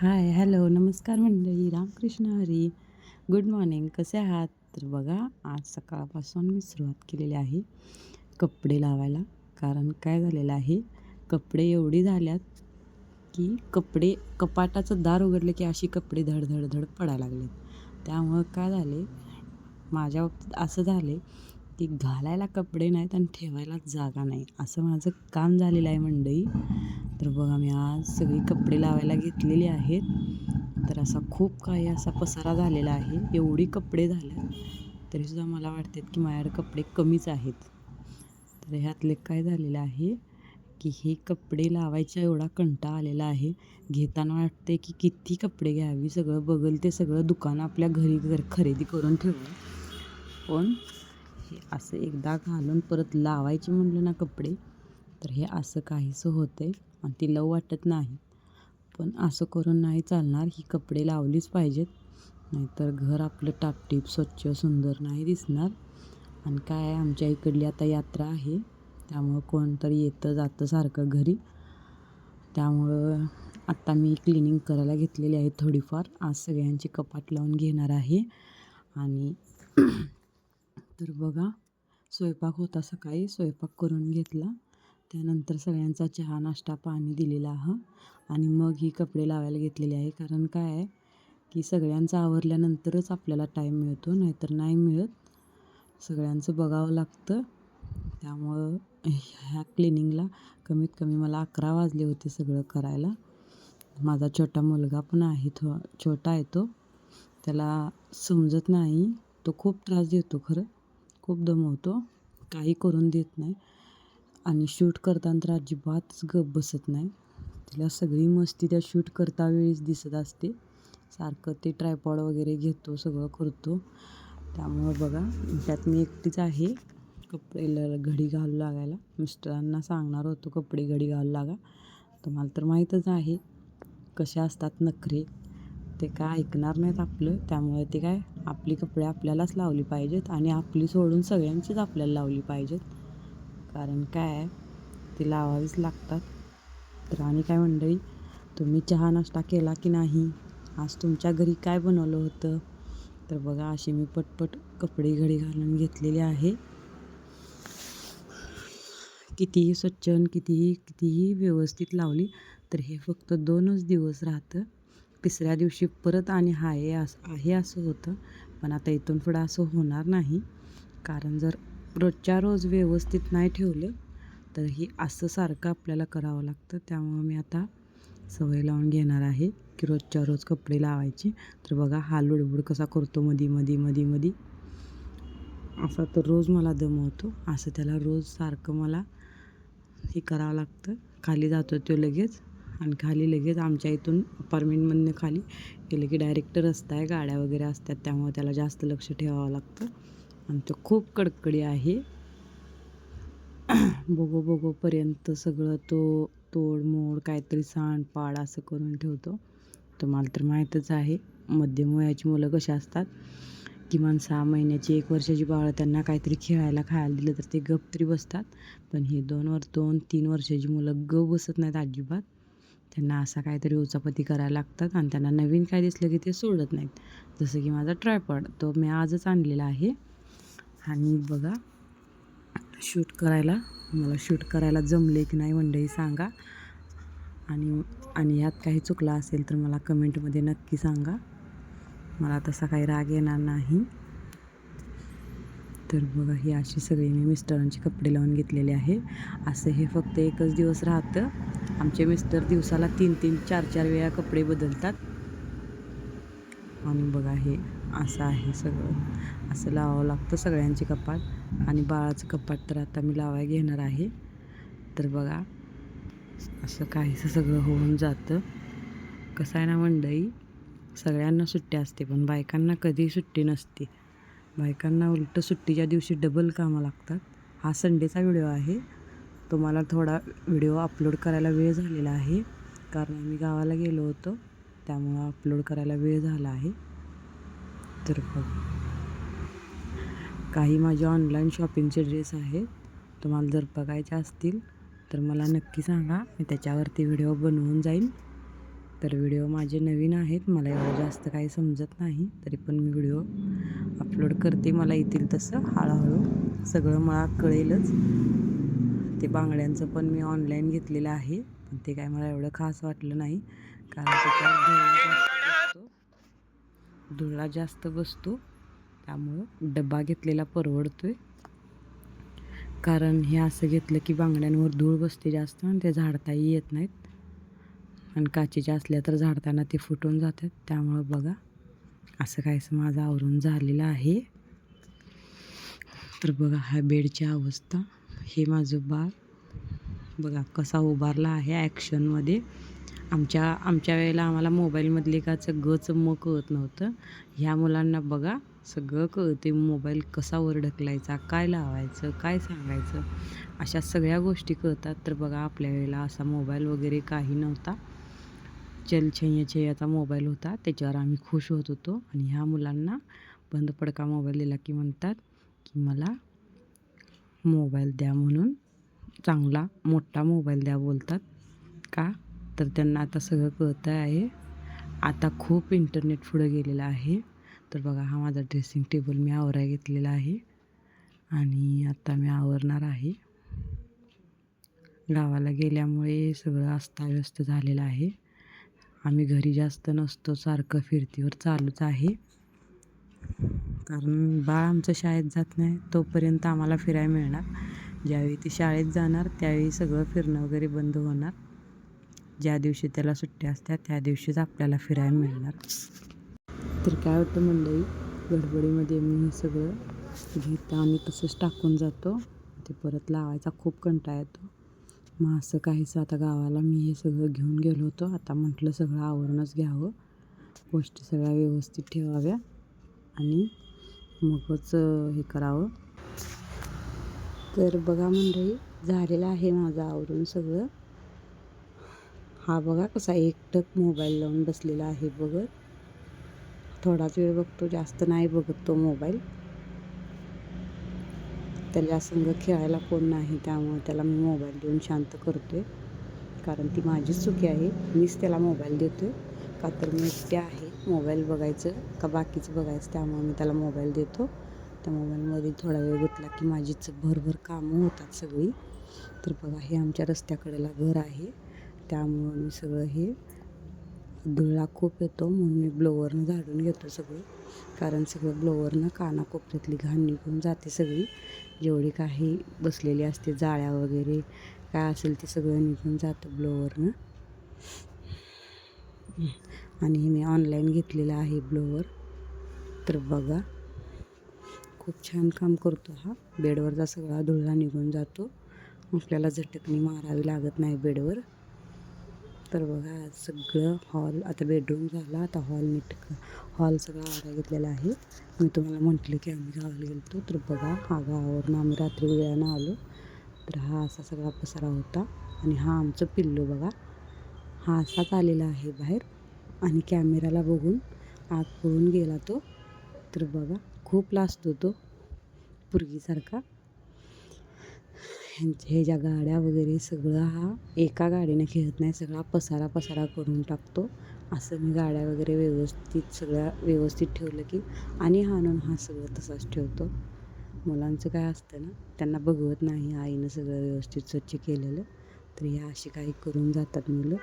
हाय hello नमस्कार मंडळी. Ramkrishna Hari. Good morning. कसे आहात? तर बघा आज सकाळपासून मी सुरुवात केलेली आहे कपडे लावायला. कारण काय झालेलं आहे कपडे एवढी झाल्यात की कपडे कपाटाचं दार उघडलं की अशी कपडे धड धड धड पडायला लागले त्यामुळं काय झाले माझ्या बाबतीत असं झाले की घालायला कपडे नाहीत आणि ठेवायला जागा नाही. असं माझं काम झालेलं आहे मंडळी. तर बघा मी आज सगळी कपडे लावायला घेतलेली आहेत. तर असा खूप काही असा पसारा झालेला आहे. एवढी कपडे झाल्या तरीसुद्धा मला वाटतात की माझ्याकडे कपडे कमीच आहेत. तर ह्यातले काय झालेलं आहे की हे कपडे लावायचा एवढा कंटाळा आलेला आहे. घेताना वाटते की किती कपडे घ्यावी सगळं बघल ते सगळं दुकान आपल्या घरी घर खरेदी करून ठेवलं. पण हे असं एकदा घालून परत लावायचे म्हणलं ना कपडे तर हे असं काहीसं होतं आहे आणि ती लव वाटत नाही. पण असं करून नाही चालणार. ही कपडे लावलीच पाहिजेत. नाहीतर घर आपलं टापटीप स्वच्छ सुंदर नाही दिसणार. आणि काय आमच्या इकडली आता यात्रा आहे. त्यामुळं कोणतरी येतं जातं सारखं घरी. त्यामुळं आत्ता मी क्लिनिंग करायला घेतलेली आहे थोडीफार. आज सगळ्यांची कपाट लावून घेणार आहे. आणि तर बघा स्वयंपाक होता सकाळी. स्वयंपाक करून घेतला. त्यानंतर सगळ्यांचा चहा नाश्ता पाणी दिलेला हा. आणि मग ही कपडे लावायला घेतलेली आहे. कारण काय आहे की सगळ्यांचं आवरल्यानंतरच आपल्याला टाईम मिळतो. नाहीतर नाही मिळत. सगळ्यांचं बघावं लागतं. त्यामुळं ह्या क्लिनिंगला कमीत कमी मला अकरा वाजले होते सगळं करायला. माझा छोटा मुलगा पण आहे थो छोटा आहे तो. त्याला समजत नाही. तो खूप त्रास देतो खरं. खूप दमवतो. काही करून देत नाही. आणि शूट करताना तर अजिबातच गप बसत नाही. तिला सगळी मस्ती त्या शूट करता वेळीच दिसत असते. सारखं ते ट्रायपॉड वगैरे घेतो सगळं करतो. त्यामुळं बघा त्यात मी एकटीच आहे. कपडे घडी घालू लागायला. मिस्टरांना सांगणार होतो कपडे घडी घालू लागा. तुम्हाला तर माहीतच आहे कसे असतात नखरे. ते काय ऐकणार नाहीत आपलं. त्यामुळे ते काय आपली कपडे आपल्यालाच लावली पाहिजेत आणि आपली सोडून सगळ्यांचीच आपल्याला लावली पाहिजेत. कारण काय आहे? ती लावावीच लागतात. तर आणि काय मंडळी तुम्ही चहा नाश्ता केला की नाही? आज तुमच्या घरी काय बनवलं होतं? तर बघा अशी मी पटपट कपडे घडी घालून घेतलेली आहे. कितीही स्वच्छ कितीही कितीही व्यवस्थित लावली तर हे फक्त दोनच दिवस राहतं. तिसऱ्या दिवशी परत आणि हाय असं आहे असं होतं. पण आता इथून पुढं असं होणार नाही. कारण जर रोजच्या रोज व्यवस्थित नाही ठेवलं तर ही असं सारखं आपल्याला करावं लागतं. त्यामुळं मी आता सवय लावून घेणार आहे की रोजच्या रोज कपडे लावायचे. तर बघा हा लुडबुड कसा करतो मधी मधी मधी मधी. असा तर रोज मला दमवतो असं त्याला रोज सारखं मला हे करावं लागतं. खाली जातो तो लगेच आणि खाली लगेच आमच्या इथून अपार्टमेंटमधनं खाली गेलं की डायरेक्ट रस्ता आहे गाड्या वगैरे असतात त्यामुळे त्याला जास्त लक्ष ठेवावं लागतं. आणि तो खूप कडकडी आहे. बघो बघोपर्यंत सगळं तो तोड मोड काहीतरी सांडपाड असं करून ठेवतो. तुम्हाला तर माहीतच आहे मध्यम वयाची मुलं कशी असतात. किमान सहा महिन्याची एक वर्षाची बाळं त्यांना काहीतरी खेळायला खायला दिलं तर ते गप तरी बसतात. पण हे दोन वर दोन तीन वर्षाची मुलं गप बसत नाहीत अजिबात. त्यांना असा काहीतरी उचापती करायला लागतात आणि त्यांना नवीन काय दिसलं की ते सोडत नाहीत. जसं की माझा ट्रायपॉड तो मी आजच आणलेला आहे. आणि बघा शूट करायला मला शूट करायला जमले की नाही मंडळी सांगा. आणि आणि ह्यात काही चुकला असेल तर मला कमेंटमध्ये नक्की सांगा. मला तसा काही राग येणार नाही. तर बघा ही अशी सगळी मी मिस्टरांचे कपडे लावून घेतलेले आहे. असं हे फक्त एकच दिवस राहतं. आमचे मिस्टर दिवसाला तीन तीन चार चार वेळा कपडे बदलतात. आणि बघा हे असं आहे सगळं. असं लावावं लागतं सगळ्यांचे कपाट. आणि बाळाचं कपाट तर आता मी लावायला घेणार आहे. तर बघा असं काहीसं सगळं होऊन जातं. कसं आहे ना मंडई सगळ्यांना सुट्टी असते पण बायकांना कधी सुट्टी नसते. बायकांना उलटं सुट्टीच्या दिवशी डबल कामं लागतात. हा संडेचा व्हिडिओ आहे. तुम्हाला थोडा व्हिडिओ अपलोड करायला वेळ झालेला आहे. कारण आम्ही गावाला गेलो होतो त्यामुळं अपलोड करायला वेळ झाला आहे. तर बघ. काही माझे ऑनलाईन शॉपिंगचे ड्रेस आहेत. तुम्हाला जर बघायचे असतील तर मला नक्की सांगा. मी त्याच्यावरती व्हिडिओ बनवून जाईन. तर व्हिडिओ माझे नवीन आहेत. मला एवढं जास्त काही समजत नाही. तरी पण मी व्हिडिओ अपलोड करते मला येतील तसं हळूहळू. सगळं मला कळेलच. ते बांगड्यांचं पण मी ऑनलाईन घेतलेलं आहे. पण ते काय मला एवढं खास वाटलं नाही. कारण त्याच्यावर धुळा जास्त बसतो त्यामुळं डबा घेतलेला परवडतो आहे कारण हे असं घेतलं की बांगड्यांवर धूळ बसते जास्त आणि ते झाडताही येत नाहीत. आणि काचेच्या असल्या तर झाडताना ते फुटून जातात. त्यामुळं बघा असं काहीसं माझं आवरून झालेलं आहे. तर बघा ह्या बेडची अवस्था हे माझं बाळ. बघा कसा उभारला आहे ॲक्शनमध्ये आमच्या आमच्या वेळेला आम्हाला मोबाईलमधले का सगळंच म कळत नव्हतं. ह्या मुलांना बघा सगळं कळते मोबाईल कसा वर ढकलायचा काय लावायचं काय सांगायचं अशा सगळ्या गोष्टी कळतात. तर बघा आपल्या वेळेला असा मोबाईल वगैरे काही नव्हता. चलछय्याचा मोबाईल होता. त्याच्यावर आम्ही खुश होत होतो. आणि ह्या मुलांना बंद पडका मोबाईल दिला की म्हणतात की मला मोबाईल द्या म्हणून चांगला मोठा मोबाईल द्या बोलतात. का? तर त्यांना आता सगळं कळतं आहे. आता खूप इंटरनेट पुढं गेलेलं आहे. तर बघा हा माझा ड्रेसिंग टेबल मी आवराय घेतलेला आहे. आणि आता मी आवरणार आहे. गावाला गेल्यामुळे सगळं अस्ताव्यस्त झालेलं आहे. आम्ही घरी जास्त नसतो सारखं फिरतीवर चालूच आहे. कारण बाळ आमचं शाळेत जात नाही तोपर्यंत आम्हाला फिरायला मिळणार. ज्यावेळी ती शाळेत जाणार त्यावेळी सगळं फिरणं वगैरे बंद होणार. ज्या दिवशी त्याला सुट्ट्या असतात त्या दिवशीच आपल्याला फिरायला मिळणार. तर काय होतं मंडळी गडबडीमध्ये मी हे सगळं घेतं आणि तसंच टाकून जातो. ते परत लावायचा खूप कंटाळा येतो. मग असं काहीचं आता गावाला मी हे सगळं घेऊन गेलो होतो. आता म्हटलं सगळं आवरूनच घ्यावं. गोष्टी सगळ्या व्यवस्थित ठेवाव्या आणि मगच हे करावं. तर बघा मंडळी झालेलं आहे माझं आवरून सगळं. हा बघा कसा एकटक मोबाईल लावून बसलेला आहे बघत. थोडाच वेळ बघतो जास्त नाही बघत तो मोबाईल. त्याला संग खेळायला कोण नाही त्यामुळे त्याला मी मोबाईल देऊन शांत करतो आहे कारण ती माझीच चुकी आहे मीच त्याला मोबाईल देतो आहे का तर मी एकट्या आहे मोबाईल बघायचं का बाकीचं बघायचं त्यामुळे मी त्याला मोबाईल देतो. त्या मोबाईलमध्ये थोडा वेळ गुतला की माझीच भरभर कामं होतात सगळी. तर बघा हे आमच्या रस्त्याकडेला घर आहे. त्यामुळं मी सगळं हे धुळा खूप येतो म्हणून मी ब्लोवरनं झाडून घेतो सगळं. कारण सगळं ब्लोवरनं कानाकोपऱ्यातली घाण निघून जाते सगळी. जेवढी काही बसलेली असते जाळ्या वगैरे काय असेल ते सगळं निघून जातं ब्लोवरनं आणि हे मी ऑनलाईन घेतलेलं आहे ब्लोवर तर बघा खूप छान काम करतो हा. बेडवरचा सगळा धुळा निघून जातो. आपल्याला झटकणी मारावी लागत नाही बेडवर. तर बघा सगळं हॉल आता बेडरूम झाला आता हॉल नीट हॉल सगळा आवरा घेतलेला आहे. मी तुम्हाला म्हटलं की आम्ही गावाला गेलो तर बघा हा गावावरून आम्ही रात्री वेळानं आलो. तर हा असा सगळा पसारा होता आणि हा आमचं पिल्लू बघा हा असाच आलेला आहे बाहेर आणि कॅमेराला बघून आत पळून गेला तो. तर बघा खूप लाजतो तो पुरगीसारखा. ह्यांचे ज्या गाड्या वगैरे सगळं हा एका गाडीने खेळत नाही सगळा पसारा पसारा करून टाकतो. असं मी गाड्या वगैरे व्यवस्थित सगळ्या व्यवस्थित ठेवलं की आणि हा आणून हा सगळं तसाच ठेवतो. मुलांचं काय असतं ना त्यांना बघवत नाही आईनं सगळं व्यवस्थित स्वच्छ केलेलं. तर ह्या अशी काही करून जातात मुलं.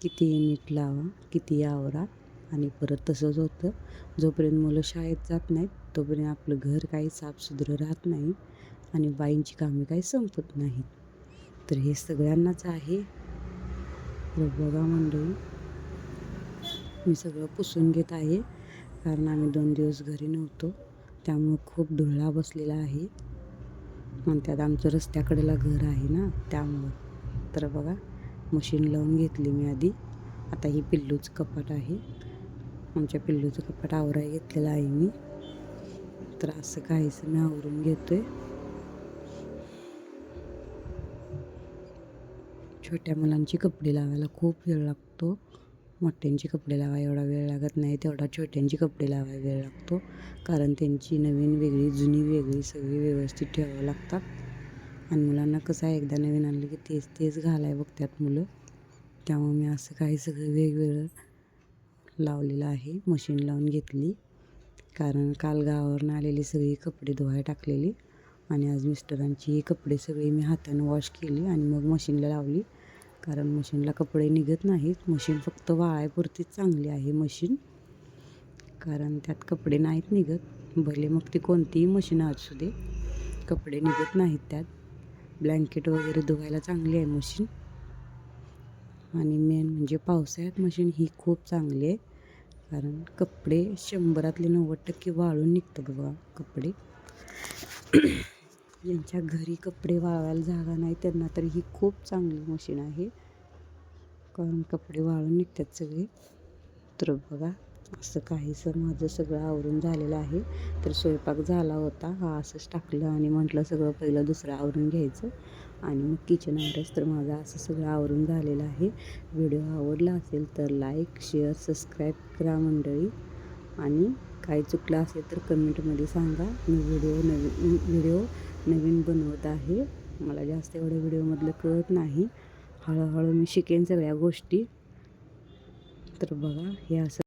किती नीट लावा किती आवरा आणि परत तसंच होतं. जोपर्यंत मुलं शाळेत जात नाहीत तोपर्यंत आपलं घर काही साफसुथरं राहत नाही. आणि बाईंची कामे काही संपत नाहीत. तर हे सगळ्यांनाच आहे. बघा मंडळी मी सगळं पुसून घेत आहे. कारण आम्ही दोन दिवस घरी नव्हतो. त्यामुळं खूप धुळा बसलेला आहे. आणि त्यात आमचं रस्त्याकडेला घर आहे ना त्यामुळं. तर बघा मशीन लावून घेतली मी आधी. आता ही पिल्लूचं कपाट आहे. आमच्या पिल्लूचं कपाट आवराय घेतलेलं आहे मी. तर असं काहीसं मी आवरून घेतो आहे छोट्या मुलांची कपडे लावायला खूप वेळ लागतो. मोठ्यांची कपडे लावा एवढा वेळ लागत नाही तेवढा छोट्यांची कपडे लावायला वेळ लागतो. कारण त्यांची नवीन वेगळी जुनी वेगळी सगळी व्यवस्थित ठेवावं लागतात. आणि मुलांना कसं आहे एकदा नवीन आणलं की तेच तेच घालाय बघतात मुलं. त्यामुळे मी असं काही सगळं वेगवेगळं लावलेलं आहे मशीन लावून घेतली. कारण काल गावावरनं आलेली सगळी कपडे धुवाय टाकलेली. आणि आज मिस्टरांची कपडे सगळी मी हातानं वॉश केली आणि मग मशीनला लावली. कारण मशीनला कपडे निघत नाहीत. मशीन फक्त वाळायपुरतीच चांगली आहे मशीन. कारण त्यात कपडे नाहीत निघत. भले मग ती कोणतीही मशीन असू दे. कपडे निघत नाहीत त्यात. ब्लँकेट वगैरे धुवायला चांगली आहे मशीन. आणि मेन म्हणजे पावसाळ्यात मशीन ही खूप चांगली आहे. कारण कपडे शंभरातले नव्वद टक्के वाळून निघतात बघा कपडे. ज्यांच्या घरी कपडे वाळवायला जागा नाही त्यांना तर ही खूप चांगली मशीन आहे. कारण कपडे वाळून निघतात सगळे. तर बघा असं काहीसं माझं सगळं आवरून झालेलं आहे. तर स्वयंपाक झाला होता हा असंच टाकलं आणि म्हटलं सगळं पहिलं दुसरं आवरून घ्यायचं. आणि मग किचन आवरायचं तर माझं असं सगळं आवरून झालेलं आहे. व्हिडिओ आवडला असेल तर लाईक शेअर सबस्क्राईब करा मंडळी. आणि काही चुकलं असेल तर कमेंटमध्ये सांगा. मी व्हिडिओ नवीन व्हिडिओ नवीन बनवत आहे. मला जास्त एवढ्या व्हिडिओमधलं कळत नाही. हळूहळू मी शिकेन सगळ्या गोष्टी. तर बघा हे असं